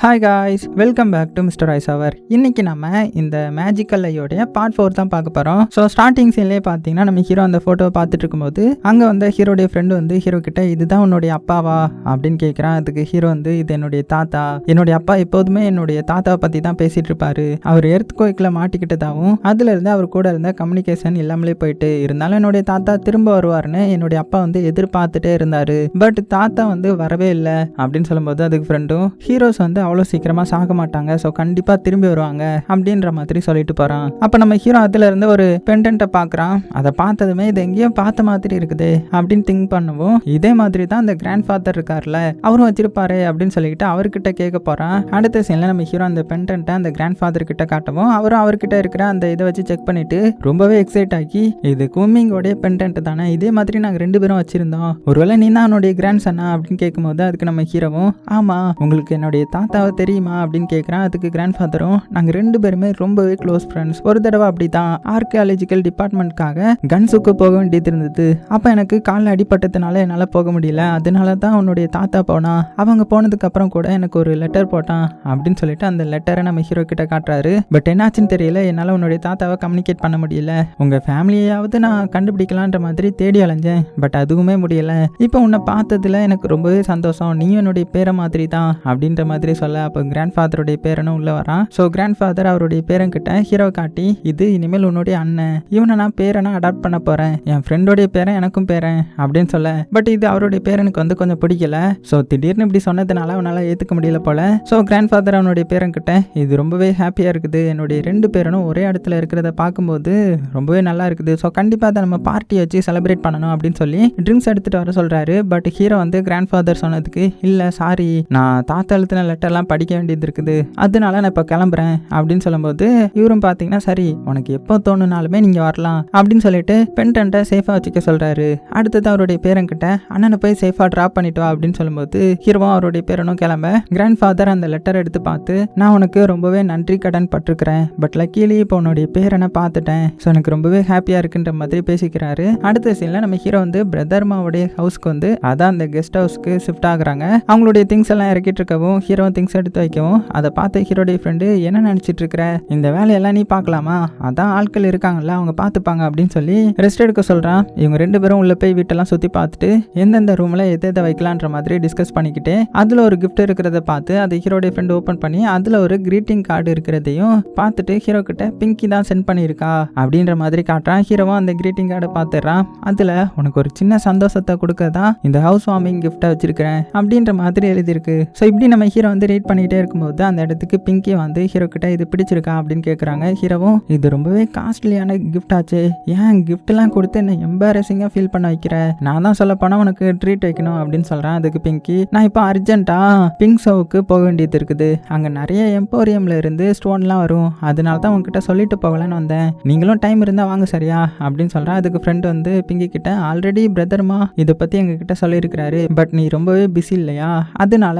Hi guys welcome back to mister ice அவர் இன்னைக்கு நம்ம இந்த மேஜிக்கல் ஐயோடைய பார்ட் ஃபோர் தான் பார்க்க போகிறோம் ஸோ ஸ்டார்டிங் சீன்லேயே பார்த்தீங்கன்னா நம்ம ஹீரோ அந்த ஃபோட்டோவை பார்த்துட்டு இருக்கும்போது அங்கே வந்து ஹீரோடைய ஃப்ரெண்டு வந்து ஹீரோ கிட்ட இதுதான் உன்னுடைய அப்பாவா? அப்படின்னு கேட்குறான் அதுக்கு ஹீரோ வந்து இது என்னுடைய தாத்தா. என்னுடைய அப்பா எப்போதுமே என்னுடைய தாத்தாவை பற்றி தான் பேசிகிட்டு இருப்பாரு. அவர் எர்த் கோயிக்கில் மாட்டிக்கிட்டதாகவும் அதுலேருந்து அவர் கூட இருந்த கம்யூனிகேஷன் இல்லாமலே போயிட்டு இருந்தாலும் என்னுடைய தாத்தா திரும்ப வருவாருன்னு என்னுடைய அப்பா வந்து எதிர்பார்த்துட்டே இருந்தார். பட் தாத்தா வந்து வரவே இல்லை. அப்படின்னு சொல்லும்போது அதுக்கு ஃப்ரெண்டும் ஹீரோஸ் வந்து அவ்வளோ சீக்கிரமாக சாக மாட்டாங்க. ஸோ கண்டிப்பாக திரும்பி வருவாங்க அப்படின்ற மாதிரி சொல்லிட்டு போகிறான் அப்போ நம்ம ஹீரோ அதுலேருந்து ஒரு பெண்டன்ட்டை பார்க்குறான் அதை பார்த்ததுமே இது எங்கேயோ பார்த்த மாதிரி இருக்குது அப்படின்னு திங்க் பண்ணவும். இதே மாதிரி தான் அந்த கிராண்ட் ஃபாதர் இருக்கார்ல அவரும் வச்சிருப்பாரு அப்படின்னு சொல்லிட்டு அவர்கிட்ட கேட்க போகிறான் அடுத்த சீனில் நம்ம ஹீரோ அந்த பெண்டன்ட்டை அந்த கிராண்ட் ஃபாதர் கிட்ட காட்டவும். அவரும் அவர்கிட்ட இருக்கிற அந்த இதை வச்சு செக் பண்ணிட்டு ரொம்பவே எக்ஸைட் ஆகி இது கும்மிங்கோடைய பெண்டன்ட் தானே இதே மாதிரி நாங்கள் ரெண்டு பேரும் வச்சிருந்தோம். ஒருவேளை நீ தான் என்னுடைய கிராண்ட் சன்னா அப்படின்னு கேட்கும்போது அதுக்கு நம்ம ஹீரோவும் ஆமாம் உங்களுக்கு என்னுடைய தாத்தா தாத்தாவை தெரியுமா அப்படின்னு கேட்குறான் அதுக்கு கிராண்ட் ஃபாதரும் நாங்கள் ரெண்டு பேருமே ரொம்பவே க்ளோஸ் ஃப்ரெண்ட்ஸ் ஒரு தடவை அப்படி தான் ஆர்கியாலஜிக்கல் டிபார்ட்மெண்ட்காக கன்ஸுக்கு போக வேண்டியது இருந்தது. அப்போ எனக்கு காலில் அடிபட்டதுனால என்னால் போக முடியல. அதனால தான் உன்னுடைய தாத்தா போனான் அவங்க போனதுக்கப்புறம் கூட எனக்கு ஒரு லெட்டர் போட்டான் அப்படின்னு சொல்லிட்டு அந்த லெட்டரை நம்ம ஹீரோ கிட்ட காட்டுறாரு. பட் என்னாச்சுன்னு தெரியல. என்னால் உன்னுடைய தாத்தாவை கம்யூனிகேட் பண்ண முடியல. உங்கள் ஃபேமிலியாவது நான் கண்டுபிடிக்கலான்ற மாதிரி தேடி அலைஞ்சேன். பட் அதுவுமே முடியல. இப்போ உன்னை பார்த்ததுல எனக்கு ரொம்பவே சந்தோஷம். நீ என்னுடைய பேரை மாதிரி தான் அப்படின்ற மாதிரி சொல்ல அப்போ கிராண்ட் ஃபாதருடைய பேரனும் உள்ள வரான். ஸோ கிராண்ட் ஃபாதர் அவருடைய பேரன் கிட்ட ஹீரோ காட்டி இது இனிமேல் உன்னுடைய அண்ணன். இவனை நான் பேரனை அடாப்ட் பண்ண போறேன். என் ஃப்ரெண்டோடைய பேரன் எனக்கும் பேரன் அப்படின்னு சொல்ல. பட் இது அவருடைய பேரனுக்கு வந்து கொஞ்சம் பிடிக்கல. ஸோ திடீர்னு இப்படி சொன்னதுனால அவனால் ஏற்றுக்க முடியல போல. ஸோ கிராண்ட் ஃபாதர் அவனுடைய பேரன் கிட்ட இது ரொம்பவே ஹாப்பியாக இருக்குது. என்னுடைய ரெண்டு பேரனும் ஒரே இடத்துல இருக்கிறத பார்க்கும்போது ரொம்பவே நல்லா இருக்குது. ஸோ கண்டிப்பாக அதை நம்ம பார்ட்டியை வச்சு செலிப்ரேட் பண்ணணும் அப்படின்னு சொல்லி ட்ரிங்க்ஸ் எடுத்துகிட்டு வர சொல்கிறாரு பட் ஹீரோ வந்து கிராண்ட் ஃபாதர் சொன்னதுக்கு இல்லை சாரி நான் தாத்தா எழுத்தின லெட்டர்லாம் படிக்க வேண்டியது இருக்குது. அதனால நான் இப்போ கிளம்புறேன் அப்படின்னு சொல்லும்போது இவரும் பார்த்தீங்கன்னா சரி உனக்கு எப்போ தோணுனாலுமே நீங்கள் வரலாம் அப்படின்னு சொல்லிட்டு பென்டன்ட்டை சேஃபாக வச்சுக்க சொல்கிறாரு அடுத்தது அவருடைய பேரங்கிட்ட அண்ணனை போய் சேஃபாக ட்ராப் பண்ணிட்டு வா அப்படின்னு சொல்லும்போது ஹீரோவும் அவருடைய பேரனும் கிளம்ப கிராண்ட் ஃபாதர் அந்த லெட்டர் எடுத்து பார்த்து நான் உனக்கு ரொம்பவே நன்றி கடன் பட்டிருக்கிறேன் பட் லக்கீலி இப்போ உன்னுடைய பேரனை பார்த்துட்டேன் ஸோ எனக்கு ரொம்பவே ஹாப்பியாக இருக்குன்ற மாதிரி பேசிக்கிறாரு. அடுத்த சீனில் நம்ம ஹீரோ வந்து பிரதர்மாவுடைய ஹவுஸ்க்கு வந்து அதான் அந்த கெஸ்ட் ஹவுஸ்க்கு ஷிஃப்ட் ஆகுறாங்க. அவங்களுடைய திங்ஸ் எல்லாம் இறக்கிட்டு இருக்கவும் ஹீரோ திங்ஸ் எடுத்து வைக்கவும். அதை பார்த்த ஹீரோடைய ஃப்ரெண்டு என்ன நினச்சிட்டு இருக்கிற இந்த வேலையெல்லாம் நீ பார்க்கலாமா? அதான் ஆட்கள் இருக்காங்கல்ல அவங்க பார்த்துப்பாங்க அப்படின்னு சொல்லி ரெஸ்ட் எடுக்க சொல்கிறான் இவங்க ரெண்டு பேரும் உள்ள போய் வீட்டெல்லாம் சுற்றி பார்த்துட்டு எந்தெந்த ரூமில் எதை எதை வைக்கலான்ற மாதிரி டிஸ்கஸ் பண்ணிக்கிட்டு அதில் ஒரு கிஃப்ட் இருக்கிறத பார்த்து அதை ஹீரோடைய ஃப்ரெண்டு ஓப்பன் பண்ணி அதில் ஒரு க்ரீட்டிங் கார்டு இருக்கிறதையும் பார்த்துட்டு ஹீரோ கிட்ட பிங்கி தான் சென்ட் பண்ணியிருக்கா? அப்படின்ற மாதிரி காட்டுறான். ஹீரோவும் அந்த கிரீட்டிங் கார்டை பார்த்துடுறான். அதில் உனக்கு ஒரு சின்ன சந்தோஷத்தை கொடுக்க தான் இந்த ஹவுஸ் வார்மிங் கிஃப்ட்டை வச்சிருக்கிறேன் அப்படின்ற மாதிரி எழுதியிருக்கு. ஸோ இப்படி நம்ம ஹீரோ வந்து ரீட் பண்ணிகிட்டே இருக்கும்போது அந்த இடத்துக்கு பிங்கி வந்து ஹீரோ கிட்ட இது பிடிச்சிருக்கா? அப்படின்னு கேட்குறாங்க ஹீரோவும் இது ரொம்பவே காஸ்ட்லியான கிஃப்ட் ஆச்சு. ஏன் கிஃப்ட்லாம் கொடுத்து என்ன எம்பாரசிங்காக ஃபீல் பண்ண வைக்கிற? நான் தான் சொல்ல போனால் உனக்கு ட்ரீட் வைக்கணும் அப்படின்னு சொல்கிறேன் அதுக்கு பிங்கி நான் இப்போ அர்ஜென்ட்டாக பிங்க் ஷோவுக்கு போக வேண்டியது இருக்குது. அங்கே நிறைய எம்போரியமில் இருந்து ஸ்டோன்லாம் வரும். அதனால தான் உங்ககிட்ட சொல்லிட்டு போகலான்னு வந்தேன். நீங்களும் டைம் இருந்தால் வாங்க சரியா? அப்படின்னு சொல்கிறேன் அதுக்கு ஃப்ரெண்ட் வந்து பிங்கி கிட்ட ஆல்ரெடி பிரதர்மா இதை பற்றி எங்ககிட்ட சொல்லியிருக்கிறாரு. பட் நீ ரொம்பவே பிஸி இல்லையா? அதனால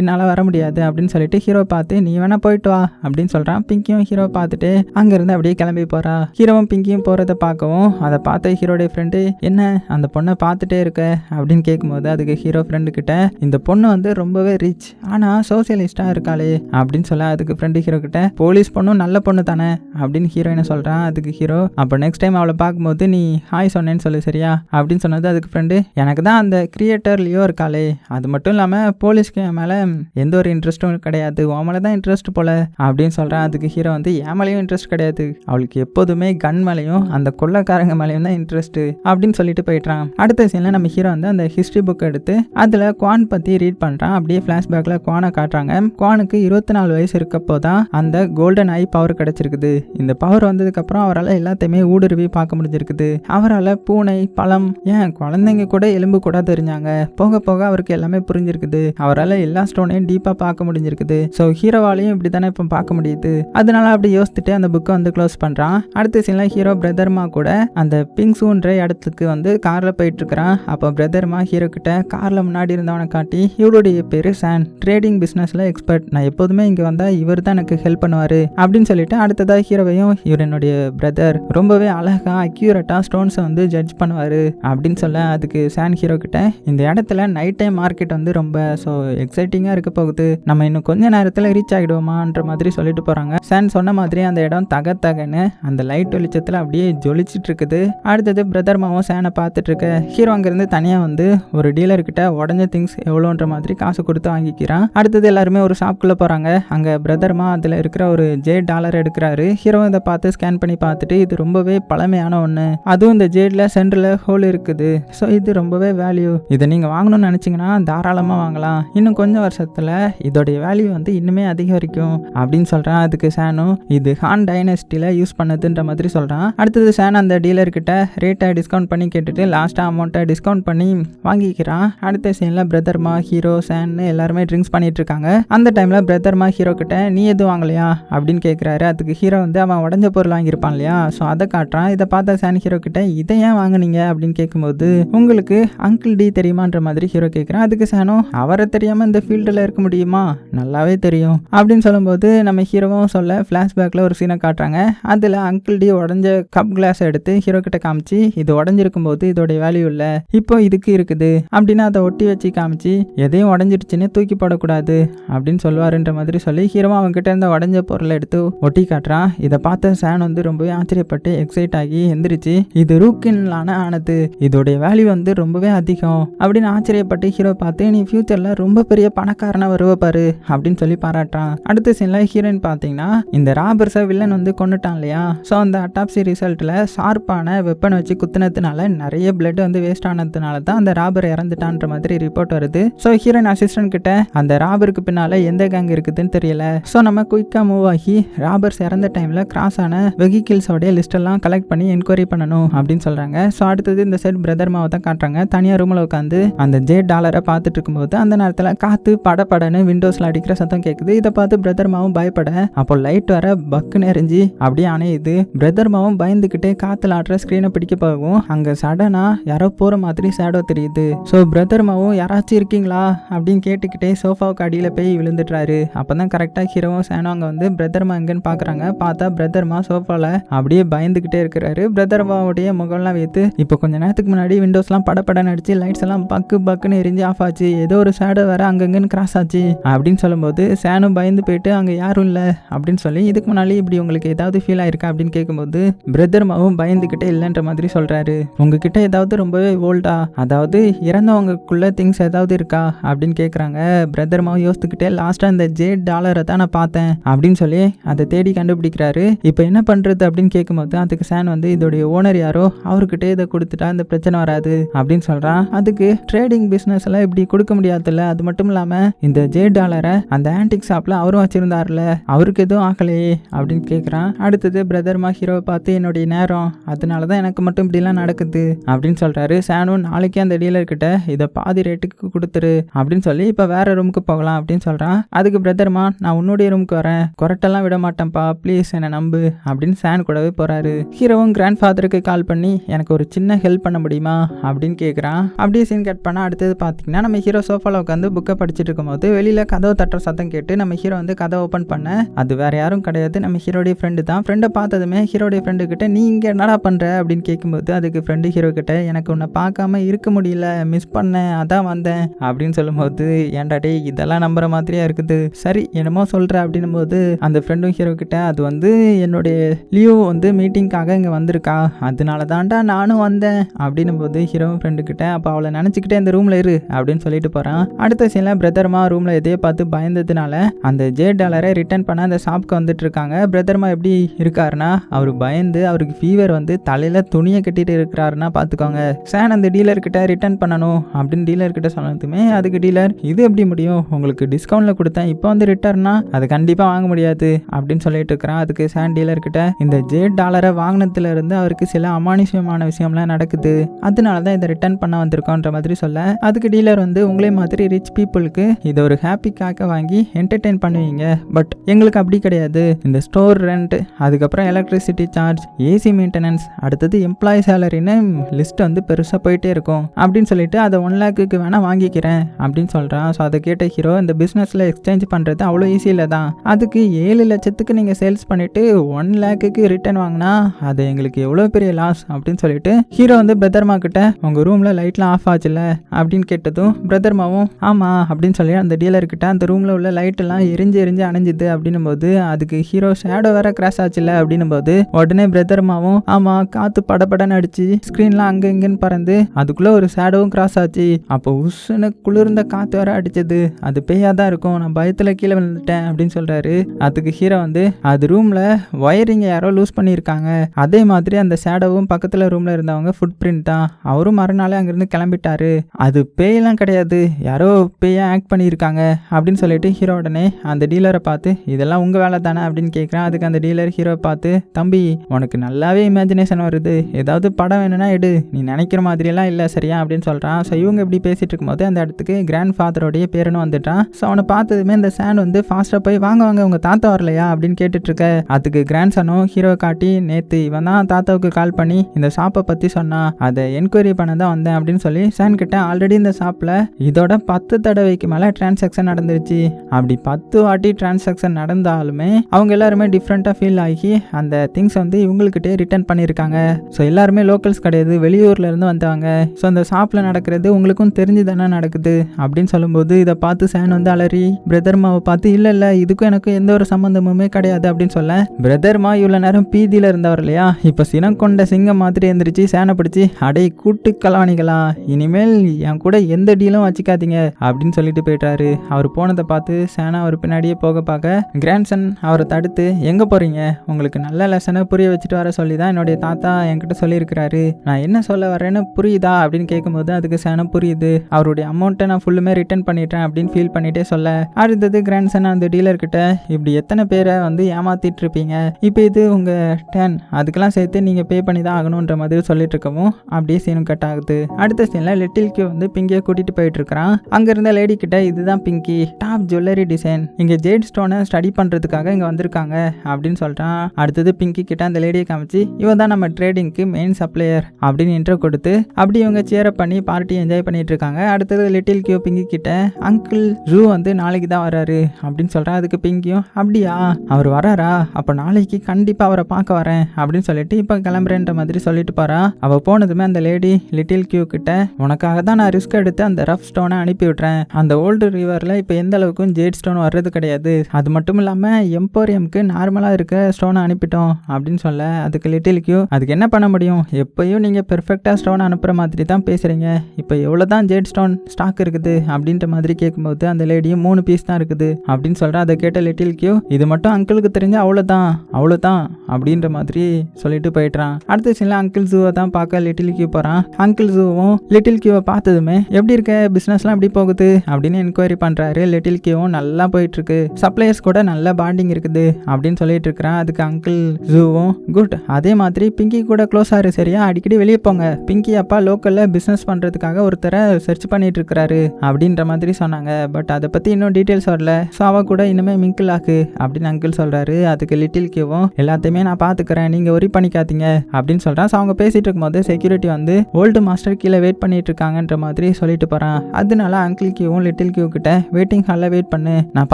என்னால் வர முடியாது. அப்படின்னு சொல்லிட்டு ஹீரோ பார்த்து நீ வேணா போயிட்டு வா அப்படின்னு சொல்கிறான் பிங்கியும் ஹீரோ பார்த்துட்டு அங்கேருந்து அப்படியே கிளம்பி போகிறா ஹீரோவும் பிங்கியும் போகிறத பார்க்கவும் அதை பார்த்த ஹீரோடைய ஃப்ரெண்டு என்ன அந்த பொண்ணை பார்த்துட்டே இருக்க? அப்படின்னு கேட்கும்போது அதுக்கு ஹீரோ ஃப்ரெண்டு கிட்ட இந்த பொண்ணு வந்து ரொம்பவே ரிச் ஆனால் சோசியலிஸ்டாக இருக்காளே அப்படின்னு சொல்ல அதுக்கு ஃப்ரெண்டு ஹீரோ கிட்ட போலீஸ் பொண்ணும் நல்ல பொண்ணு தானே அப்படின்னு ஹீரோயினை சொல்கிறான் அதுக்கு ஹீரோ அப்போ நெக்ஸ்ட் டைம் அவளை பார்க்கும்போது நீ ஹாய் சொன்னேன்னு சொல்லு சரியா? அப்படின்னு சொன்னது அதுக்கு ஃப்ரெண்டு எனக்கு தான் அந்த கிரியேட்டர் லியோ இருக்காளே அது மட்டும் இல்லாமல் போலீஸ்க்கு மேலே எந்த ஒரு இன்ட்ரெஸ்ட்டும் கிடையாது. உன் மேலே தான் இன்ட்ரெஸ்ட் போல அப்படின்னு சொல்கிறேன் அதுக்கு ஹீரோ வந்து என் மேலேயும் இன்ட்ரெஸ்ட் கிடையாது. அவளுக்கு எப்போதுமே கன் மேலேயும் அந்த கொள்ளக்காரங்க மேலேயும் தான் இன்ட்ரெஸ்ட் அப்படின்னு சொல்லிட்டு போயிட்டான் அடுத்த சீனில் நம்ம ஹீரோ வந்து அந்த ஹிஸ்ட்ரி புக் எடுத்து அதில் குவான் பற்றி ரீட் பண்ணுறான் அப்படியே ஃப்ளாஷ்பேக்கில் குவானை காட்டுறாங்க. குவானுக்கு இருபத்தி நாலு வயசு இருக்கப்போ தான் அந்த கோல்டன் ஐ பவர் கிடச்சிருக்குது. இந்த பவர் வந்ததுக்கப்புறம் அவரால் எல்லாத்தையுமே ஊடுருவி பார்க்க முடிஞ்சிருக்குது. அவரால் பூனை பழம் ஏன் குழந்தைங்க கூட எலும்பு கூட தெரிஞ்சாங்க. போக போக அவருக்கு எல்லாமே புரிஞ்சிருக்குது. அவரால் எல்லா ஸ்டோனையும் டீப்பாக பார்க்க பார்க்க முடிஞ்சிருக்குது. ஸோ ஹீரோவாலையும் இப்படி தானே இப்போ பார்க்க முடியுது. அதனால அப்படி யோசிச்சுட்டு அந்த புக்கை வந்து க்ளோஸ் பண்ணுறான் அடுத்த சீனில் ஹீரோ பிரதர்மா கூட அந்த பிங்ஸுன்ற இடத்துக்கு வந்து காரில் போயிட்டுருக்குறான். அப்போ பிரதர்மா ஹீரோ கிட்ட காரில் முன்னாடி இருந்தவனை காட்டி இவருடைய பேர் சான். ட்ரேடிங் பிஸ்னஸில் எக்ஸ்பர்ட் நான் எப்போதுமே இங்கே வந்தால் இவர் தான் எனக்கு ஹெல்ப் பண்ணுவார். அப்படின்னு சொல்லிட்டு அடுத்ததாக ஹீரோவையும் இவர் என்னுடைய பிரதர் ரொம்பவே அழகாக அக்யூரட்டாக ஸ்டோன்ஸை வந்து ஜட்ஜ் பண்ணுவார். அப்படின்னு சொல்ல அதுக்கு சான் ஹீரோ கிட்ட இந்த இடத்துல நைட் டைம் மார்க்கெட் வந்து ரொம்ப ஸோ எக்ஸைட்டிங்காக இருக்க போகுது. நம்ம இன்னும் கொஞ்ச நேரத்தில் ரீச் ஆகிடுவோமான்ற மாதிரி சொல்லிட்டு போகிறாங்க சான் சொன்ன மாதிரி அந்த இடம் தக தகன்னு அந்த லைட் வெளிச்சத்தில் அப்படியே ஜொலிச்சிட்டு இருக்குது அடுத்தது பிரதர் மாவும் சேனை பார்த்துட்டு இருக்க ஹீரோ அங்கேருந்து தனியாக வந்து ஒரு டீலர்கிட்ட உடஞ்ச திங்ஸ் எவ்வளோன்ற மாதிரி காசு கொடுத்து வாங்கிக்கிறான். அடுத்தது எல்லாருமே ஒரு ஷாப்குள்ளே போகிறாங்க அங்கே பிரதர்மா அதில் இருக்கிற ஒரு ஜே டாலர் எடுக்கிறாரு. ஹீரோ இதை பார்த்து ஸ்கேன் பண்ணி பார்த்துட்டு இது ரொம்பவே பழமையான ஒன்று அதுவும் இந்த ஜேடில் சென்டரில் ஹோல் இருக்குது. ஸோ இது ரொம்பவே வேல்யூ இதை நீங்கள் வாங்கணும்னு நினச்சிங்கன்னா தாராளமாக வாங்கலாம். இன்னும் கொஞ்சம் வருஷத்தில் இதோடைய வேல்யூ வந்து இன்னுமே அதிகரிக்கும் அப்படின்னு சொல்கிறான் அதுக்கு சேனும் இது ஹான் டைனஸ்டியில் யூஸ் பண்ணதுன்ற மாதிரி சொல்கிறான் அடுத்தது சேன் அந்த டீலர்கிட்ட ரேட்டை டிஸ்கவுண்ட் பண்ணி கேட்டுட்டு லாஸ்ட்டாக அமௌண்ட்டை டிஸ்கவுண்ட் பண்ணி வாங்கிக்கிறான். அடுத்த சீனில் பிரதர்மா ஹீரோ சேன்னு எல்லாருமே ட்ரிங்க்ஸ் பண்ணிட்டு இருக்காங்க. அந்த டைமில் பிரதர்மா ஹீரோ கிட்ட நீ எதுவும் வாங்கலையா? அப்படின்னு கேட்குறாரு அதுக்கு ஹீரோ வந்து அவன் உடஞ்ச பொருள் வாங்கியிருப்பான் இல்லையா? ஸோ அதை காட்டுறான். இதை பார்த்த சேன் ஹீரோ கிட்ட இதை ஏன் வாங்குனீங்க? அப்படின்னு கேட்கும்போது உங்களுக்கு அங்கிள் டி தெரியுமான்ற மாதிரி ஹீரோ கேட்குறான் அதுக்கு சேனும் அவரை தெரியாமல் இந்த ஃபீல்டில் இருக்க முடியுமா? நல்லாவே தெரியும். அப்படின்னு சொல்லும்போது நம்ம ஹீரோவும் சொல்ல ஃப்ளாஷ்பேக்கில் ஒரு சீனை காட்டுறாங்க. அதில் அங்கிள் டி உடஞ்ச கப் கிளாஸ் எடுத்து ஹீரோ கிட்ட காமிச்சு இது உடஞ்சிருக்கும் போது இதோடைய வேல்யூ இல்லை. இப்போ இதுக்கு இருக்குது. அப்படின்னு அதை ஒட்டி வச்சு காமிச்சு எதையும் உடஞ்சிடுச்சுன்னு தூக்கி போடக்கூடாது. அப்படின்னு சொல்லுவாருன்ற மாதிரி சொல்லி ஹீரோவும் அவங்ககிட்ட இருந்த உடஞ்ச பொருளை எடுத்து ஒட்டி காட்டுறான். இதை பார்த்த சேன் வந்து ரொம்பவே ஆச்சரியப்பட்டு எக்ஸைட் ஆகி எந்திரிச்சு இது ரூக்கின்லான ஆனது. இதோடைய வேல்யூ வந்து ரொம்பவே அதிகம். அப்படின்னு ஆச்சரியப்பட்டு ஹீரோ பார்த்து நீ ஃபியூச்சரில் ரொம்ப பெரிய பணக்காரனாக வருவ பாரு. அப்படின்னு சொல்லி பாராட்டுறான். அடுத்த சீனில் ஹீரோயின் பார்த்தீங்கன்னா இந்த ராபர்ஸை வில்லன் வந்து கொண்டுட்டான் இல்லையா? ஸோ அந்த அட்டாப்சி ரிசல்ட்டில் ஷார்ப்பான வெப்பன் வச்சு குத்துனதுனால நிறைய பிளட் வந்து வேஸ்ட் ஆனதுனால தான் அந்த ராபர் இறந்துட்டான்ற மாதிரி ரிப்போர்ட் வருது. ஸோ ஹீரோயின் அசிஸ்டன்ட் கிட்ட அந்த ராபருக்கு பின்னால எந்த கேங் இருக்குதுன்னு தெரியல. ஸோ நம்ம குயிக்காக மூவ் ஆகி ராபர்ஸ் இறந்த டைமில் கிராஸ் ஆன வெஹிக்கிள்ஸோடைய லிஸ்ட் எல்லாம் கலெக்ட் பண்ணி என்கொயரி பண்ணணும் அப்படின்னு சொல்றாங்க. ஸோ அடுத்தது இந்த செட் பிரதர் மாவை தான் காட்டுறாங்க. தனியாக ரூமில் உட்காந்து அந்த ஜே டாலரை பார்த்துட்டு இருக்கும்போது அந்த நேரத்தில் காத்து படபடன்னு விண்டோஸில் அடிக்கிற சத்தம் கேட்குது இதை பார்த்து பிரதர் மாவும் பயப்பட அப்போ லைட் வர பக்குன்னு எரிஞ்சு அப்படியே அணையுது. பிரதர் மாவும் பயந்துக்கிட்டே காத்துல ஆடுற ஸ்க்ரீனை பிடிக்க போகும் அங்கே சடனா யாரோ போகிற மாதிரி ஷேடோ தெரியுது. ஸோ பிரதர் மாவும் யாராச்சும் இருக்கீங்களா? அப்படின்னு கேட்டுக்கிட்டே சோஃபாவுக்கு அடியில் போய் விழுந்துட்டாரு அப்போ தான் கரெக்டாக ஹீரோவும் சேனோ அங்கே வந்து பிரதர்மா எங்கன்னு பார்க்குறாங்க பார்த்தா பிரதர்மா சோஃபாவில் அப்படியே பயந்துக்கிட்டே இருக்கிறாரு. பிரதர்மாவுடைய முகம்லாம் வைத்து இப்போ கொஞ்ச நேரத்துக்கு முன்னாடி விண்டோஸ்லாம் படப்படன்னு அடிச்சு லைட்ஸ் எல்லாம் பக்கு பக்குன்னு எரிஞ்சு ஆஃப் ஆச்சு. ஏதோ ஒரு ஷேடோ வேற அங்கங்கன்னு கிராஸ் ஆச்சு. அப்படின்னு சொல்லும்போது சேனும் பயந்து போயிட்டு அங்கே யாரும் இல்லை அப்படின்னு சொல்லி இதுக்கு முன்னாடி இப்படி உங்களுக்கு ஏதாவது ஃபீல் ஆயிருக்கா? அப்படின்னு கேட்கும்போது பிரதர்மாவும் பயந்துக்கிட்டே இல்லைன்ற மாதிரி சொல்கிறாரு உங்ககிட்ட ஏதாவது ரொம்பவே ஓல்டா அதாவது இறந்தவங்களுக்குள்ள திங்ஸ் ஏதாவது இருக்கா? அப்படின்னு கேட்குறாங்க பிரதர்மாவும் யோசித்துக்கிட்டே லாஸ்ட்டாக இந்த ஜே டாலரை தான் நான் பார்த்தேன் அப்படின்னு சொல்லி அதை தேடி கண்டுபிடிக்கிறாரு. இப்போ என்ன பண்ணுறது அப்படின்னு கேட்கும்போது அதுக்கு சேன் வந்து இதோடைய ஓனர் யாரோ அவர்கிட்டே இதை கொடுத்துட்டா இந்த பிரச்சனை வராது அப்படின்னு சொல்கிறான் அதுக்கு ட்ரேடிங் பிஸ்னஸ் எல்லாம் இப்படி கொடுக்க முடியாதுல்ல. அது மட்டும் இல்லாமல் இந்த ஜே பேச்சாளரை அந்த ஆன்டிக் ஷாப்பில் அவரும் வச்சிருந்தாருல அவருக்கு எதுவும் ஆகலையே அப்படின்னு கேட்குறான் அடுத்தது பிரதர்மா ஹீரோவை பார்த்து என்னுடைய நேரம் அதனால தான் எனக்கு மட்டும் இப்படிலாம் நடக்குது அப்படின்னு சொல்கிறாரு சேனும் நாளைக்கே அந்த டீலர் கிட்ட இதை பாதி ரேட்டுக்கு கொடுத்துரு அப்படின்னு சொல்லி இப்போ வேற ரூமுக்கு போகலாம் அப்படின்னு சொல்கிறான் அதுக்கு பிரதர்மா நான் உன்னுடைய ரூமுக்கு வரேன். கொரட்டெல்லாம் விட மாட்டேன்ப்பா ப்ளீஸ் என்னை நம்பு அப்படின்னு சான் கூடவே போகிறாரு ஹீரோவும் கிராண்ட் ஃபாதருக்கு கால் பண்ணி எனக்கு ஒரு சின்ன ஹெல்ப் பண்ண முடியுமா? அப்படின்னு கேட்குறான் அப்படியே சீன் கட் பண்ணால் அடுத்தது பார்த்தீங்கன்னா நம்ம ஹீரோ சோஃபாவில் உட்காந்து புக்கை படிச்சுட்டு இருக்கும்போது வெளியில் கதவை தட்டுற சத்தம் கேட்டு நம்ம ஹீரோ வந்து கதை ஓப்பன் பண்ண. அது வேற யாரும் கிடையாது. நம்ம ஹீரோடைய ஃப்ரெண்டு தான். ஃப்ரெண்டை பார்த்ததுமே ஹீரோடைய ஃப்ரெண்டு கிட்ட நீ இங்கே என்னடா பண்ணுற அப்படின்னு கேட்கும்போது அதுக்கு ஃப்ரெண்டு ஹீரோ கிட்ட எனக்கு உன்னை பார்க்காம இருக்க முடியல. மிஸ் பண்ணேன் அதான் வந்தேன். அப்படின்னு சொல்லும்போது ஏன்டா இதெல்லாம் நம்புற மாதிரியா இருக்குது? சரி என்னமோ சொல்கிற அப்படின்னும் போது அந்த ஃப்ரெண்டும் ஹீரோ கிட்ட அது வந்து என்னுடைய லீவ் வந்து மீட்டிங்காக இங்கே வந்திருக்கா. அதனால தான்டா நானும் வந்தேன். அப்படின்னும் போது ஹீரோ ஃப்ரெண்டு கிட்ட அப்போ அவளை நினச்சிக்கிட்டே இந்த ரூமில் இரு. அப்படின்னு சொல்லிட்டு போகிறான் அடுத்த சீனில் பிரதர்மா ரூமில் எதையோ பார்த்து பயந்ததுனால அந்த ஜே டாலரை ரிட்டர்ன் பண்ண அந்த ஷாப்க்கு வந்துட்டு இருக்காங்க பிரதர்மா எப்படி இருக்காருன்னா அவர் பயந்து அவருக்கு ஃபீவர் வந்து தலையில் துணியை கட்டிட்டு இருக்கிறாருன்னா பார்த்துக்கோங்க. சேன் அந்த டீலர் கிட்ட ரிட்டர்ன் பண்ணணும் அப்படின்னு டீலர் கிட்ட சொன்னதுமே அதுக்கு டீலர் இது எப்படி முடியும்? உங்களுக்கு டிஸ்கவுண்ட்ல கொடுத்தேன் இப்போ வந்து ரிட்டர்னா அது கண்டிப்பாக வாங்க முடியாது அப்படின்னு சொல்லிட்டு இருக்கிறான். அதுக்கு சேன் டீலர் கிட்ட இந்த ஜே டாலரை வாங்கினதுல இருந்து அவருக்கு சில அமானுஷ்யமான விஷயம்லாம் நடக்குது. அதனால தான் இதை ரிட்டர்ன் பண்ண வந்திருக்கோன்ற மாதிரி சொல்ல. அதுக்கு டீலர் வந்து உங்களே மாதிரி ரிச் பீப்புளுக்கு இது ஒரு டாப்பிக்காக வாங்கி என்டர்டெயின் பண்ணுவீங்க. பட் எங்களுக்கு அப்படி கிடையாது. இந்த ஸ்டோர் ரெண்ட் அதுக்கப்புறம் எலக்ட்ரிசிட்டி சார்ஜ் ஏசி மெயின்டெனன்ஸ் அடுத்தது எம்ப்ளாயி சேலரின்னு லிஸ்ட் வந்து பெருசாக போயிட்டே இருக்கும். அப்படின்னு சொல்லிட்டு அதை ஒன் லேக்குக்கு வேணால் வாங்கிக்கிறேன் அப்படின்னு சொல்கிறான் ஸோ அதை கேட்ட ஹீரோ இந்த பிஸ்னஸில் எக்ஸ்சேஞ்ச் பண்ணுறது அவ்வளோ ஈஸி இல்லை தான். அதுக்கு ஏழு லட்சத்துக்கு நீங்கள் சேல்ஸ் பண்ணிவிட்டு ஒன் லேக்குக்கு ரிட்டர்ன் வாங்கினா அது எங்களுக்கு எவ்வளோ பெரிய லாஸ் அப்படின்னு சொல்லிட்டு ஹீரோ வந்து பிரதர்மா கிட்ட உங்கள் ரூமில் லைட்லாம் ஆஃப் ஆச்சுல்ல அப்படின்னு கேட்டதும் பிரதர்மாவும் ஆமாம் அப்படின்னு சொல்லி அந்த டீலர் கிட்ட அந்த ரூமில் உள்ள லைட் எல்லாம் எரிஞ்சு எரிஞ்சு அணைஞ்சுது அப்படின்னும் போது அதுக்கு ஹீரோ ஷேடோ வேற கிராஷ் ஆச்சுல அப்படின்னும் போது உடனே பிரதர்மாவும் ஆமா காத்து படப்படன்னு அடிச்சு ஸ்க்ரீன்லாம் அங்க இங்கன்னு பறந்து அதுக்குள்ள ஒரு ஷேடோவும் கிராஸ் ஆச்சு. அப்போ உஸ்ஸுன்னு குளிர்ந்த காத்து வேற அடிச்சது. அது பேயாக தான் இருக்கும். நான் பயத்துல கீழே விழுந்துட்டேன் அப்படின்னு சொல்றாரு. அதுக்கு ஹீரோ வந்து அது ரூம்ல ஒயரிங்க யாரோ லூஸ் பண்ணியிருக்காங்க. அதே மாதிரி அந்த ஷேடோவும் பக்கத்துல ரூம்ல இருந்தவங்க ஃபுட் பிரிண்ட் தான். அவரும் மறுநாளே அங்கிருந்து கிளம்பிட்டாரு. அது பேயெல்லாம் கிடையாது. யாரோ பேயாக ஆக்ட் பண்ணியிருக்காங்க. அப்படின்னு சொல்லிட்டு ஹீரோ உடனே அந்த டீலரை பார்த்து இதெல்லாம் உங்கள் வேலை தானே? அப்படின்னு கேட்குறான் அதுக்கு அந்த டீலர் ஹீரோ பார்த்து தம்பி உனக்கு நல்லாவே இமேஜினேஷன் வருது. ஏதாவது படம் வேணும்னா எடு. நீ நினைக்கிற மாதிரியெல்லாம் இல்லை சரியா? அப்படின்னு சொல்கிறான் ஸோ இவங்க இப்படி பேசிட்டு இருக்கும்போது அந்த இடத்துக்கு கிராண்ட் ஃபாதரோடைய பேருன்னு வந்துட்டான். ஸோ அவனை பார்த்ததுமே இந்த சேண்ட் வந்து ஃபாஸ்ட்டாக போய் வாங்க வாங்க உங்கள் தாத்தா வரலையா? அப்படின்னு கேட்டுட்டு இருக்க அதுக்கு கிராண்ட் சனும் ஹீரோ காட்டி நேற்று இவன் தான் தாத்தாவுக்கு கால் பண்ணி இந்த ஷாப்பை பற்றி சொன்னான் அதை என்கொயரி பண்ண தான் வந்தேன். அப்படின்னு சொல்லி சேன் கிட்ட ஆல்ரெடி இந்த ஷாப்பில் இதோட பத்து தடவைக்கு மேலே டிரான்சாக்ஷன் நடந்துருச்சு. அப்படி பத்து வாட்டி டிரான்சாக்ஷன் நடந்தாலுமே அவங்க எல்லாருமே டிஃப்ரெண்ட்டாக ஃபீல் ஆகி அந்த திங்ஸ் வந்து இவங்கக்கிட்டே ரிட்டர்ன் பண்ணியிருக்காங்க ஸோ எல்லாருமே லோக்கல்ஸ் கிடையாது வெளியூர்ல இருந்து வந்தவங்க. ஸோ அந்த ஷாப்பில் நடக்கிறது உங்களுக்கும் தெரிஞ்சு தானே நடக்குது அப்படின்னு சொல்லும்போது இதை பார்த்து சேன் வந்து அலறி பிரதர்மாவை பார்த்து இல்லை இல்லை இதுக்கும் எனக்கும் எந்த ஒரு சம்மந்தமுமே கிடையாது அப்படின்னு சொல்ல பிரதர்மா இவ்வளோ நேரம் பீதியில் இருந்தவர் இல்லையா? இப்போ சினம் கொண்ட சிங்கம் மாதிரி எந்திரிச்சு சேனை பிடிச்சி அடை கூட்டு கலாணிகளா இனிமேல் என் கூட எந்த டீலும் வச்சுக்காதீங்க அப்படின்னு சொல்லிட்டு போயிட்டாரு அவர் அவர் போனதை பார்த்து சேனா அவர் பின்னாடியே போக பார்க்க கிராண்ட்சன் அவரை தடுத்து எங்கே போகிறீங்க உங்களுக்கு நல்ல லெசனை புரிய வச்சுட்டு வர சொல்லி தான் என்னுடைய தாத்தா என்கிட்ட சொல்லியிருக்கிறாரு. நான் என்ன சொல்ல வரேன்னு புரியுதா? அப்படின்னு கேட்கும்போது அதுக்கு சேனம் புரியுது. அவருடைய அமௌண்ட்டை நான் ஃபுல்லுமே ரிட்டர்ன் பண்ணிட்டேன் அப்படின்னு ஃபீல் பண்ணிட்டே சொல்ல. அடுத்தது கிராண்ட்சன் அந்த டீலர்கிட்ட இப்படி எத்தனை பேரை வந்து ஏமாத்திட்டு இருப்பீங்க இப்போ இது உங்கள் டேன் அதுக்கெல்லாம் சேர்த்து நீங்கள் பே பண்ணி தான் ஆகணுன்ற மாதிரி சொல்லிட்டு இருக்கவும் அப்படியே சீனும் கட் ஆகுது. அடுத்த சீனில் லிட்டில் கியூ வந்து பிங்கியை கூட்டிகிட்டு போயிட்டு இருக்கிறான் அங்கே இருந்த லேடி கிட்ட இதுதான் பிங்கி. டாப் ஜுவல்லரி டிசைன் இங்கே ஜேட் ஸ்டோனை ஸ்டடி பண்ணுறதுக்காக இங்கே வந்திருக்காங்க அப்படின்னு சொல்லிட்டான் அடுத்தது பிங்கி கிட்ட அந்த லேடியை காமிச்சு இவன் தான் நம்ம ட்ரேடிங்க்கு மெயின் சப்ளையர் அப்படின்னு இன்ட்ரோ கொடுத்து அப்படி இவங்க சேரப் பண்ணி பார்ட்டி என்ஜாய் பண்ணிட்டு இருக்காங்க. அடுத்தது லிட்டில் கியூ பிங்கி கிட்ட அங்கிள் ஜூ வந்து நாளைக்கு தான் வராரு அப்படின்னு சொல்கிறேன் அதுக்கு பிங்கியும் அப்படியா? அவர் வராரா? அப்போ நாளைக்கு கண்டிப்பாக அவரை பார்க்க வரேன் அப்படின்னு சொல்லிட்டு இப்போ கிளம்புறேன்ற மாதிரி சொல்லிட்டு போறா. அவள் போனதுமே அந்த லேடி லிட்டில் கியூ கிட்ட உனக்காக தான் நான் ரிஸ்க் எடுத்து அந்த ரஃப் ஸ்டோனை அனுப்பி விட்றேன் அந்த ஓல்டு ரிவரில் இப்போ எந்த அளவுக்கும் ஜேட் ஸ்டோன் வர்றது கிடையாது. அது மட்டும் இல்லாமல் எம்போரியம்க்கு நார்மலாக இருக்க ஸ்டோனை அனுப்பிட்டோம் அப்படின்னு சொல்ல அதுக்கு லிட்டில் கியூ அதுக்கு என்ன பண்ண முடியும்? எப்பயும் நீங்கள் பெர்ஃபெக்டாக ஸ்டோன் அனுப்புகிற மாதிரி தான் பேசுகிறீங்க இப்போ எவ்வளோ தான் ஜேட் ஸ்டோன் ஸ்டாக் இருக்குது அப்படின்ற மாதிரி கேட்கும்போது அந்த லேடியும் மூணு பீஸ் தான் இருக்குது அப்படின்னு சொல்கிறேன் அதை கேட்ட லிட்டில் கியூ இது மட்டும் அங்கிளுக்கு தெரிஞ்ச அவ்வளோதான் அவ்வளோதான் அப்படின்ற மாதிரி சொல்லிட்டு போயிட்டுறான் அடுத்த சில அங்கிள் ஜூவை தான் பார்க்க லிட்டில் கியூ போகிறான் அங்கிள் ஜூவும் லிட்டில் கியூவை பார்த்ததுமே எப்படி இருக்க? பிஸ்னஸ்லாம் எப்படி போகுது? அப்படின்னு என்கொயரி பண்ணுறாரு லிட்டில் கியூவும் நல்லா போயிட்டுருக்கு. சப்ளையர்ஸ் கூட நல்ல பாண்டிங் இருக்குது அப்படின்னு சொல்லிட்டு இருக்கிறான். அதுக்கு அங்கிள் ஜூவும் குட் அதே மாதிரி பிங்கி கூட க்ளோஸ் ஆறு சரியா? அடிக்கடி வெளியே போங்க. பிங்கி அப்பா லோக்கலில் பிஸ்னஸ் பண்ணுறதுக்காக ஒருத்தரை சர்ச் பண்ணிட்டு இருக்கிறாரு அப்படின்ற மாதிரி சொன்னாங்க. பட் அதை பற்றி இன்னும் டீட்டெயில்ஸ் வரல. ஸோ அவ கூட இனிமேல் மிங்கிள் ஆக்கு அப்படின்னு அங்கிள் சொல்கிறாரு அதுக்கு லிட்டில் கியூவும் எல்லாத்தையுமே நான் பார்த்துக்கிறேன் நீங்கள் ஒரி பண்ணிக்காதீங்க அப்படின்னு சொல்கிறான் ஸோ அவங்க பேசிட்டு இருக்கும்போது செக்யூரிட்டி வந்து ஓல்டு மாஸ்டர் கீழே வெயிட் பண்ணிட்டு இருக்காங்கன்ற மாதிரி சொல்லிட்டு போகிறான் அதனால அங்கிள் கியூவும் லிட்டில் கியூ கிட்ட வெயிட்டிங் ஹாலில் வெயிட் பண்ணு. நான்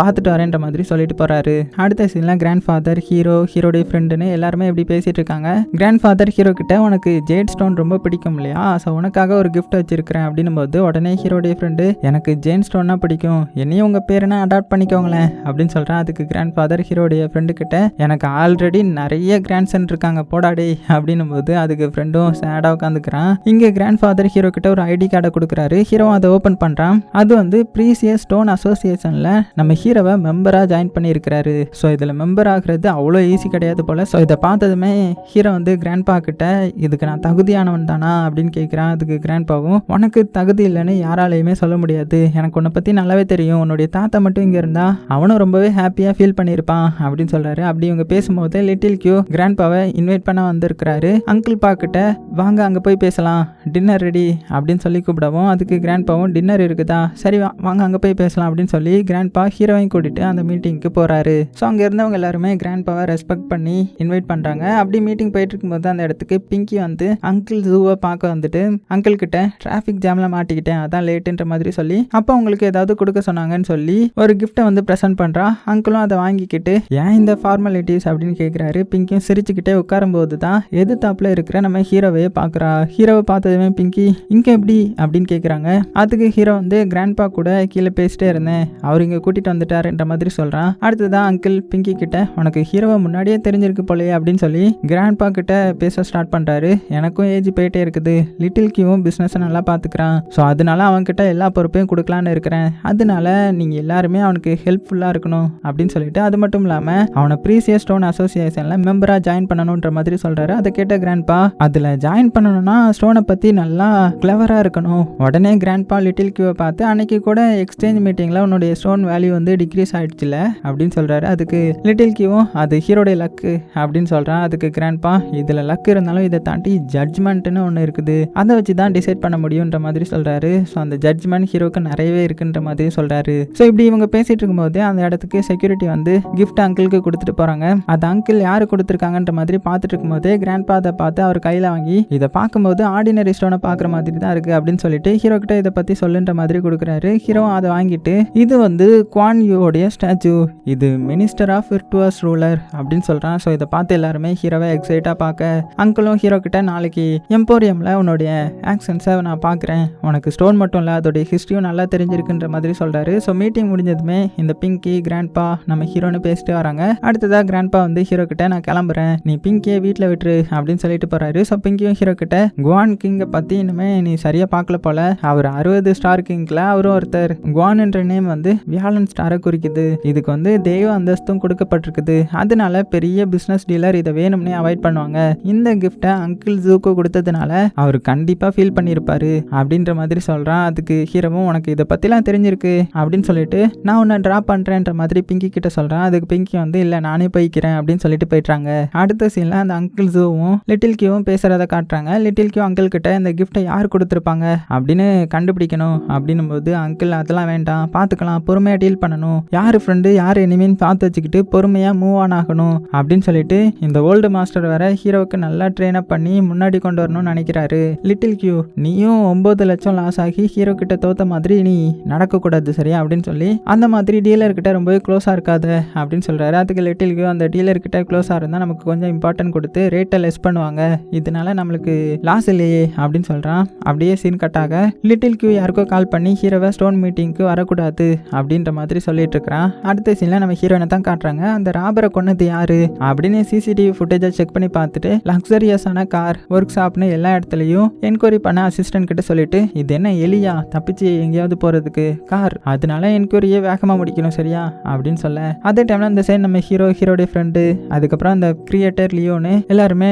பார்த்துட்டு வரேன்ற மாதிரி சொல்லிட்டு போறாரு. அடுத்த சீன்லாம் கிராண்ட் ஃபாதர் ஹீரோ ஹீரோடைய ஃப்ரெண்டுன்னு எல்லாருமே இப்படி பேசிட்டு இருக்காங்க. கிராண்ட் ஃபாதர் ஹீரோ கிட்ட உனக்கு ஜேட் ஸ்டோன் ரொம்ப பிடிக்கும் இல்லையா? ஸோ உனக்காக ஒரு கிஃப்ட் வச்சிருக்கிறேன் அப்படின்னும் போது உடனே ஹீரோடைய ஃப்ரெண்டு எனக்கு ஜேன் ஸ்டோன்னா பிடிக்கும். என்னையும் உங்கள் பேருனா அடாப்ட் பண்ணிக்கோங்களேன் அப்படின்னு சொல்கிறேன் அதுக்கு கிராண்ட் ஃபாதர் ஹீரோடைய ஃப்ரெண்டு கிட்ட எனக்கு ஆல்ரெடி நிறைய கிராண்ட் சன் இருக்காங்க போடாடி அப்படின்னும் போது அதுக்கு ஃப்ரெண்டும் சேடாக உட்காந்துக்கிறான். இங்கே கிராண்ட் ஃபாதர் ஹீரோ கிட்ட ஒரு ஐடி கார்டை கொடுக்குறாரு. ஹீரோ அதை ஓப்பன் பண்ணுறான் அது வந்து ப்ரீசியஸ் ஸ்டோன் அசோசியேஷனில் நம்ம ஹீரோவை மெம்பராக ஜாயின் பண்ணியிருக்கிறாரு. ஸோ இதில் மெம்பர் ஆகிறது அவ்வளோ ஈஸி கிடையாது போல். ஸோ இதை பார்த்ததுமே ஹீரோ வந்து கிராண்ட்பா கிட்ட இதுக்கு நான் தகுதியானவன் தானா? அப்படின்னு கேட்குறான். அதுக்கு கிராண்ட்பாவும் உனக்கு தகுதி இல்லைன்னு யாராலையுமே சொல்ல முடியாது. எனக்கு உன்னை பற்றி நல்லாவே தெரியும். உன்னுடைய தாத்தா மட்டும் இங்கே இருந்தால் அவனும் ரொம்பவே ஹாப்பியாக ஃபீல் பண்ணியிருப்பான். அப்படின்னு சொல்கிறாரு அப்படி இவங்க பேசும்போது லிட்டில் கியூ கிராண்ட்பாவை இன்வைட் பண்ண வந்திருக்கிறாரு. அங்கிள் பா கிட்ட வாங்க அங்கே போய் பேசலாம். டின்னர் ரெடி அப்படின்னு சொல்லி கூப்பிடவும் அதுக்கு கிராண்ட்பாவும் டின்னர் இருக்குதா? சரி வாங்க அங்கே போய் பேசலாம். அப்படின்னு சொல்லி கிராண்ட்பா ஹீரோவையும் கூட்டிட்டு அந்த மீட்டிங்க்கு போகிறாரு ஸோ அங்கே இருந்தவங்க எல்லாருமே கிராண்ட்பாவை ரெஸ்பெக்ட் பண்ணி இன்வைட் பண்ணுறாங்க அப்படி மீட்டிங் போயிட்டு இருக்கும்போது அந்த இடத்துக்கு பிங்கி வந்து அங்கிள் ஜூவை பார்க்க வந்துட்டு அங்கிள் கிட்ட டிராஃபிக் ஜாமில் மாட்டிக்கிட்டேன் அதான் லேட்டுன்ற மாதிரி சொல்லி அப்போ உங்களுக்கு ஏதாவது கொடுக்க சொன்னாங்கன்னு சொல்லி ஒரு கிஃப்ட்டை வந்து ப்ரெசென்ட் பண்ணுறா அங்கிளும் அதை வாங்கிக்கிட்டு ஏன் இந்த ஃபார்மாலிட்டிஸ் அப்படின்னு கேட்குறாரு பிங்கியும் சிரிச்சுக்கிட்டே உட்காரும்போது தான் எதிர்த்தாப்புல இருக்கிற நம்ம ஹீரோவையே பார்க்குறா. ஹீரோவை பார்த்ததுமே பிங்கி இங்கே எப்படி? அப்படின்னு கேட்குறாங்க அதுக்கு ஹீரோ வந்து கிராண்ட்பா கூட கீழே பேசிட்டே தேடிட்டே இருந்தேன் அவர் இங்கே கூட்டிகிட்டு வந்துட்டாருன்ற மாதிரி சொல்கிறான் அடுத்ததான் அங்கிள் பிங்கி கிட்ட உனக்கு ஹீரோவை முன்னாடியே தெரிஞ்சிருக்கு போலயே அப்படின்னு சொல்லி கிராண்ட்பா கிட்ட பேச ஸ்டார்ட் பண்ணுறாரு எனக்கும் ஏஜ் போயிட்டே இருக்குது. லிட்டில் கியூவும் பிஸ்னஸை நல்லா பார்த்துக்கிறான் ஸோ அதனால அவன்கிட்ட எல்லா பொறுப்பையும் கொடுக்கலான்னு இருக்கிறேன். அதனால நீங்கள் எல்லாருமே அவனுக்கு ஹெல்ப்ஃபுல்லாக இருக்கணும் அப்படின்னு சொல்லிட்டு அது மட்டும் இல்லாமல் அவனை ப்ரீசியஸ் ஸ்டோன் அசோசியேஷனில் மெம்பராக ஜாயின் பண்ணணுன்ற மாதிரி சொல்கிறாரு அதை கேட்ட கிராண்ட்பா அதில் ஜாயின் பண்ணணும்னா ஸ்டோனை பற்றி நல்லா கிளவராக இருக்கணும். உடனே கிராண்ட்பா லிட்டில் கியூவை பார்த்து அன்னைக்கு கூட எக்ஸ்சேஞ்ச் பண்ணிட்டீங்களா உன்னுடைய ஸ்டோன் வேல்யூ வந்து டிக்ரீஸ் ஆயிடுச்சுல? அப்படின்னு சொல்கிறாரு அதுக்கு லிட்டில் கியூவும் அது ஹீரோடைய லக்கு அப்படின்னு சொல்கிறான் அதுக்கு கிராண்ட்பா இதில் லக் இருந்தாலும் இதை தாண்டி ஜட்ஜ்மெண்ட்னு ஒன்று இருக்குது. அதை வச்சு தான் டிசைட் பண்ண முடியுன்ற மாதிரி சொல்கிறாரு ஸோ அந்த ஜட்ஜ்மெண்ட் ஹீரோக்கு நிறையவே இருக்குன்ற மாதிரி சொல்கிறாரு ஸோ இப்படி இவங்க பேசிகிட்டு இருக்கும்போது அந்த இடத்துக்கு செக்யூரிட்டி வந்து கிஃப்ட் அங்கிளுக்கு கொடுத்துட்டு போகிறாங்க அது அங்கிள் யார் கொடுத்துருக்காங்கன்ற மாதிரி பார்த்துட்டு இருக்கும்போது கிராண்ட்பா அதை பார்த்து அவர் கையில் வாங்கி இதை பார்க்கும்போது ஆர்டினரி ஸ்டோனை பார்க்குற மாதிரி தான் இருக்குது அப்படின்னு சொல்லிட்டு ஹீரோ கிட்ட இதை பற்றி சொல்லுன்ற மாதிரி கொடுக்குறாரு. ஹீரோ அதை வாங்கிட்டு இது வந்து குவான்யூவோடைய ஸ்டாச்சு. இது மினிஸ்டர் ஆஃப் விர்டுவஸ் ரூலர் அப்படின்னு சொல்கிறான் ஸோ இதை பார்த்து எல்லாருமே ஹீரோவை எக்ஸைட்டாக பார்க்க அங்கிளும் ஹீரோ கிட்ட நாளைக்கு எம்போரியமில் உன்னுடைய ஆக்ஷன்ஸை நான் பார்க்குறேன். உனக்கு ஸ்டோன் மட்டும் இல்லை அதோடைய ஹிஸ்ட்ரியும் நல்லா தெரிஞ்சிருக்குன்ற மாதிரி சொல்கிறாரு ஸோ மீட்டிங் முடிஞ்சதுமே இந்த பிங்கி கிராண்ட்பா நம்ம ஹீரோன்னு பேசிட்டு வராங்க. அடுத்ததாக கிராண்ட்பா வந்து ஹீரோ கிட்ட நான் கிளம்புறேன். நீ பிங்கியை வீட்டில் விட்டுரு அப்படின்னு சொல்லிட்டு போகிறாரு ஸோ பிங்கியும் ஹீரோ கிட்ட குவான் கிங்கை பற்றி இனிமே நீ சரியாக பார்க்கல போல. அவர் அறுபது ஸ்டார் கிங்கில் அவரும் ஒருத்தர். குவான் என்ற நேம் வந்து வியாழன் ஸ்டாரை குறிக்குது. இதுக்கு வந்து தெய்வ அந்தஸ்தும் கொடுக்கப்பட்டிருக்குது. அதனால பெரிய பிஸ்னஸ் டீலர் இதை வேணும்னே அவாய்ட் பண்ணுவாங்க. இந்த கிஃப்ட்டை அங்கிள் ஜூக்கு கொடுத்ததுனால அவர் கண்டிப்பாக ஃபீல் பண்ணியிருப்பாரு அப்படின்ற மாதிரி சொல்கிறான் அதுக்கு ஹீரோவும் உனக்கு இதை பற்றிலாம் தெரிஞ்சிருக்கு அப்படின்னு சொல்லிட்டு நான் உன்னை ட்ராப் பண்ணுறேன்ற மாதிரி பிங்கி கிட்ட சொல்கிறேன் அதுக்கு பிங்கி வந்து இல்லை நானே போய்க்கிறேன் அப்படின்னு சொல்லிட்டு போயிட்டாங்க அடுத்த சீனில் அந்த அங்கிள் ஜூவும் லிட்டில் கியூவும் பேசுகிறத காட்டுறாங்க. லிட்டில் கியூ அங்கிள் கிட்ட இந்த கிஃப்ட்டை யார் கொடுத்துருப்பாங்க? அப்படின்னு கண்டுபிடிக்கணும். அப்படின்னும் போது அங்கிள் அதெல்லாம் வேண்டாம். பார்த்துக்கலாம் பொறுமையாக டீல் பண்ணணும். யார் ஃப்ரெண்டு யார் எனிமின்னு பார்த்து வச்சுக்கிட்டு பொறுமையாக மூவ் ஆன் ஆகணும் அப்படின்னு சொல்லிட்டு இந்த ஓல்டு மாஸ்டர் வேற ஹீரோவுக்கு நல்லா ட்ரெயின் அப் பண்ணி முன்னாடி கொண்டு வரணும்னு நினைக்கிறாரு. லிட்டில் கியூ நீயும் ஒம்பது லட்சம் லாஸ் ஆகி ஹீரோ கிட்ட தோத்த மாதிரி நீ நடக்கக்கூடாது சரியா அப்படின்னு சொல்லி அந்த மாதிரி டீலர் கிட்ட ரொம்பவே க்ளோஸாக இருக்காத அப்படின்னு சொல்கிறாரு அதுக்கு லிட்டில் கியூ அந்த டீலர் கிட்ட க்ளோஸாக இருந்தால் நமக்கு கொஞ்சம் இம்பார்ட்டன்ட் கொடுத்து ரேட்டை லெஸ் பண்ணுவாங்க. இதனால நம்மளுக்கு லாஸ் இல்லையே அப்படின்னு சொல்கிறான் அப்படியே சீன் கட்டாக லிட்டில் கியூ யாருக்கோ கால் பண்ணி ஹீரோவை ஸ்டோன் மீட்டிங்க்கு வரக்கூடாது அப்படின்ற மாதிரி சொல்லிட்டு இருக்கிறான் அடுத்த சீனில் நம்ம ஹீரோயினை தான் காட்டுறாங்க. அந்த ராபரை கொன்னது யாரு? அப்படின்னு சிசிடிவி ஃபுட்டேஜை செக் பண்ணி பார்த்துட்டு லக்ஸரியஸான கார் ஒர்க் ஷாப்னு எல்லா இடத்துலையும் என்கொயரி பண்ண அசிஸ்டன்ட் கிட்ட சொல்லிட்டு இது என்ன எலியா? தப்பிச்சு எங்கேயாவது போகிறதுக்கு கார் அதனால என்கொயரியே வேகமாக முடிக்கணும் சரியா? அப்படின்னு சொல்ல. அதே டைமில் அந்த சைடு நம்ம ஹீரோ ஹீரோடைய ஃப்ரெண்டு அதுக்கப்புறம் அந்த கிரியேட்டர் லியோன்னு எல்லாருமே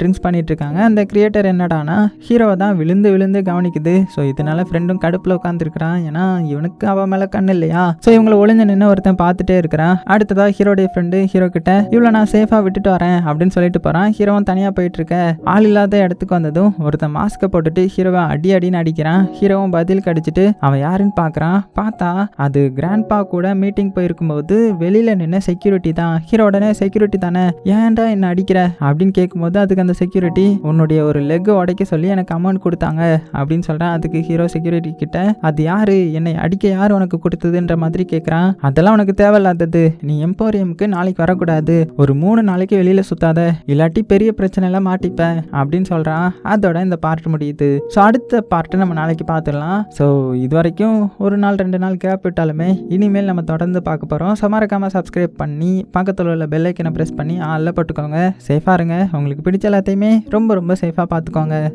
ட்ரிங்க்ஸ் பண்ணிட்டு இருக்காங்க அந்த கிரியேட்டர் என்னடானா ஹீரோவை தான் விழுந்து விழுந்து கவனிக்குது. ஸோ இதனால ஃப்ரெண்டும் கடுப்பில் உட்காந்துருக்கிறான் ஏன்னா இவனுக்கு அவன் மேலே கண் இல்லையா? ஸோ இவங்களை ஒளிஞ்சு நின்று ஒருத்தன் பார்த்துட்டே இருக்கிறான். அடுத்ததாக ஹீரோடைய ஃப்ரெண்டு ஹீரோ கிட்ட இவ்வளோ நான் சேஃபாக விட்டுட்டு வரேன் அப்படின்னு சொல்லிட்டு போகிறான் ஹீரோவும் தனியாக போயிட்டு இருக்க. ஆள் இல்லாத இடத்துக்கு வந்ததும் ஒருத்தன் மாஸ்க்கை போட்டுட்டு ஹீரோவை அடி அடின்னு அடிக்கிறான். ஹீரோவும் பதில் கடிச்சிட்டு அவன் யாருன்னு பார்க்குறான் பார்த்தா அது கிராண்ட்பா கூட மீட்டிங் போயிருக்கும்போது வெளியில் நின்று செக்யூரிட்டி தான். ஹீரோ உடனே செக்யூரிட்டி தானே? ஏன்டா என்ன அடிக்கிற? அப்படின்னு கேட்கும்போது அதுக்கு அந்த செக்யூரிட்டி உன்னுடைய ஒரு லெக் உடைக்க சொல்லி எனக்கு அமௌண்ட் கொடுத்தாங்க அப்படின்னு சொல்கிறேன் அதுக்கு ஹீரோ செக்யூரிட்டி கிட்ட அது யாரு? என்னை அடிக்க யார் யார் உனக்கு கொடுத்ததுன்ற மாதிரி கேட்குறான் அதெல்லாம் உனக்கு தேவையில்லாதது. நீ எம்போரியமுக்கு நாளைக்கு வரக்கூடாது. ஒரு மூணு நாளைக்கு வெளியில் சுத்தாத. இல்லாட்டி பெரிய பிரச்சனைலாம் மாட்டிப்பேன் அப்படின்னு சொல்கிறான் அதோட இந்த பார்ட் முடியுது. ஸோ அடுத்த பார்ட்டை நம்ம நாளைக்கு பார்த்துடலாம். ஸோ இது வரைக்கும் ஒரு நாள் ரெண்டு நாள் கேப் விட்டாலுமே இனிமேல் நம்ம தொடர்ந்து பார்க்க போகிறோம் ஸோ மறக்காம சப்ஸ்கிரைப் பண்ணி பக்கத்தில் உள்ள பெல்லைக்கனை ப்ரெஸ் பண்ணி ஆளில் போட்டுக்கோங்க. சேஃபாக இருங்க. உங்களுக்கு பிடிச்ச எல்லாத்தையுமே ரொம்ப ரொம்ப சேஃபாக பார்த்துக்கோங்க.